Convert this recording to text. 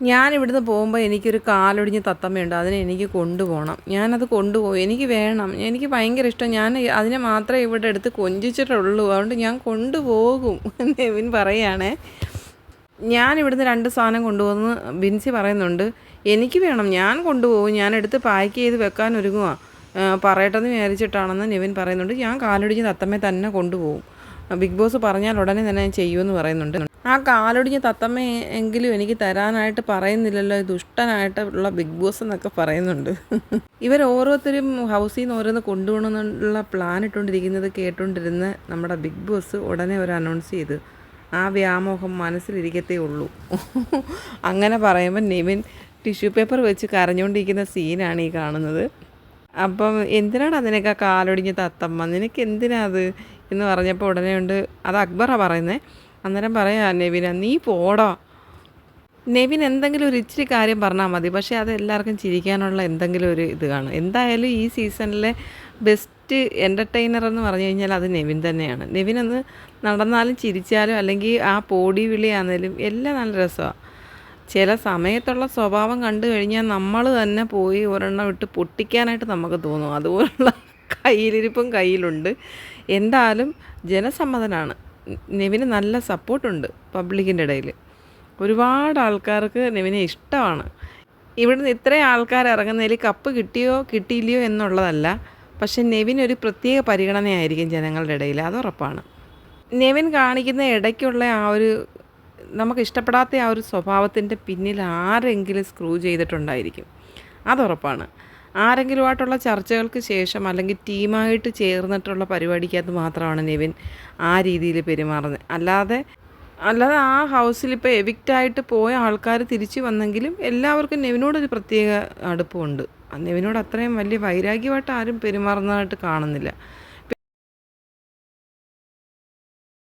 ഞാൻ ഇവിടുന്ന് പോകുമ്പോൾ എനിക്കൊരു കാലൊടിഞ്ഞ് തത്തമ്മയുണ്ട്. അതിനെ എനിക്ക് കൊണ്ടുപോകണം. ഞാനത് കൊണ്ടുപോകും. എനിക്ക് വേണം. എനിക്ക് ഭയങ്കര ഇഷ്ടം. ഞാൻ അതിനെ മാത്രമേ ഇവിടെ എടുത്ത് കൊഞ്ചിച്ചിട്ടുള്ളൂ. അതുകൊണ്ട് ഞാൻ കൊണ്ടുപോകും എന്ന് എവിൻ പറയുകയാണേ ഞാൻ ഇവിടുന്ന് രണ്ട് സാധനം കൊണ്ടുപോകുന്നു. ബിൻസി പറയുന്നുണ്ട് എനിക്ക് വേണം. ഞാൻ കൊണ്ടുപോകും. ഞാൻ എടുത്ത് പാക്ക് ചെയ്ത് വെക്കാൻ ഒരുങ്ങുക പറയട്ടെന്ന് വിചാരിച്ചിട്ടാണെന്ന് നിവിൻ പറയുന്നുണ്ട്. ഞാൻ കാലൊടിഞ്ഞ് തത്തമ്മയെ തന്നെ കൊണ്ടുപോകും. ബിഗ് ബോസ് പറഞ്ഞാൽ ഉടനെ തന്നെ ചെയ്യുമെന്ന് പറയുന്നുണ്ട്. ആ കാലൊടിഞ്ഞ തത്തമ്മ എങ്കിലും എനിക്ക് തരാനായിട്ട് പറയുന്നില്ലല്ലോ. ദുഷ്ടനായിട്ടുള്ള ബിഗ് ബോസ് എന്നൊക്കെ പറയുന്നുണ്ട്. ഇവർ ഓരോരുത്തരും ഹൗസിൽ നിന്ന് ഓരോന്ന് കൊണ്ടുപോകണമെന്നുള്ള പ്ലാൻ ഇട്ടുകൊണ്ടിരിക്കുന്നത് കേട്ടുകൊണ്ടിരുന്ന നമ്മുടെ ബിഗ് ബോസ് ഉടനെ ഒരു അനൗൺസ് ചെയ്തു. ആ വ്യാമോഹം മനസ്സിലിരിക്കത്തേ ഉള്ളൂ. അങ്ങനെ പറയുമ്പോൾ നിവിൻ ടിഷ്യൂ പേപ്പർ വെച്ച് കരഞ്ഞുകൊണ്ടിരിക്കുന്ന സീനാണ് ഈ കാണുന്നത്. അപ്പം എന്തിനാണ് അതിനൊക്കെ കാലൊടിഞ്ഞ തത്തമ്മ? നിനക്ക് എന്തിനാ അത്? എന്ന് പറഞ്ഞപ്പോൾ ഉടനെ ഉണ്ട് അത് അക്ബറാണ് പറയുന്നത് അന്നേരം പറയാ നെവിന നീ പോടാ. നെവിൻ എന്തെങ്കിലും ഒരു ഇച്ചിരി കാര്യം പറഞ്ഞാൽ മതി. പക്ഷേ അത് എല്ലാവർക്കും ചിരിക്കാനുള്ള എന്തെങ്കിലും ഒരു ഇത് കാണും. എന്തായാലും ഈ സീസണിലെ ബെസ്റ്റ് എന്റർടൈനർ എന്ന് പറഞ്ഞു കഴിഞ്ഞാൽ അത് നെവിൻ തന്നെയാണ്. നെവിൻ ഒന്ന് നടന്നാലും ചിരിച്ചാലും അല്ലെങ്കിൽ ആ പോടി വിളിയാണെങ്കിലും എല്ലാം നല്ല രസമാണ് ചില സമയത്തുള്ള സ്വഭാവം കണ്ടു കഴിഞ്ഞാൽ നമ്മൾ തന്നെ പോയി ഒരെണ്ണം വിട്ട് പൊട്ടിക്കാനായിട്ട് നമുക്ക് തോന്നും. അതുപോലുള്ള കയ്യിലിരിപ്പും കയ്യിലുണ്ട്. എന്തായാലും ജനസമ്മതനാണ്. നെവിന് നല്ല സപ്പോർട്ടുണ്ട് പബ്ലിക്കിന്റെ ഇടയിൽ. ഒരുപാട് ആൾക്കാർക്ക് നെവിനെ ഇഷ്ടമാണ്. ഇവിടുന്ന് ഇത്രയും ആൾക്കാർ ഇറങ്ങുന്നതിൽ കപ്പ് കിട്ടിയോ കിട്ടിയില്ലയോ എന്നുള്ളതല്ല. പക്ഷെ നെവിൻ ഒരു പ്രത്യേക പരിഗണനയായിരിക്കും ജനങ്ങളുടെ ഇടയിൽ അത് ഉറപ്പാണ്. നെവിൻ കാണിക്കുന്ന ഇടയ്ക്കുള്ള ആ ഒരു നമുക്ക് ഇഷ്ടപ്പെടാത്ത ആ ഒരു സ്വഭാവത്തിന്റെ പിന്നിൽ ആരെങ്കിലും സ്ക്രൂ ചെയ്തിട്ടുണ്ടായിരിക്കും. അതുറപ്പാണ് ആരെങ്കിലുമായിട്ടുള്ള ചർച്ചകൾക്ക് ശേഷം അല്ലെങ്കിൽ ടീമായിട്ട് ചേർന്നിട്ടുള്ള പരിപാടിക്കകത്ത് മാത്രമാണ് നിവിൻ ആ രീതിയിൽ പെരുമാറുന്നത്. അല്ലാതെ അല്ലാതെ ആ ഹൗസിൽ ഇപ്പോൾ എവിക്റ്റായിട്ട് പോയ ആൾക്കാർ തിരിച്ചു വന്നെങ്കിലും എല്ലാവർക്കും നെവിനോടൊരു പ്രത്യേക അടുപ്പമുണ്ട് നെവിനോട് അത്രയും വലിയ വൈരാഗ്യമായിട്ട് ആരും പെരുമാറുന്നതായിട്ട് കാണുന്നില്ല.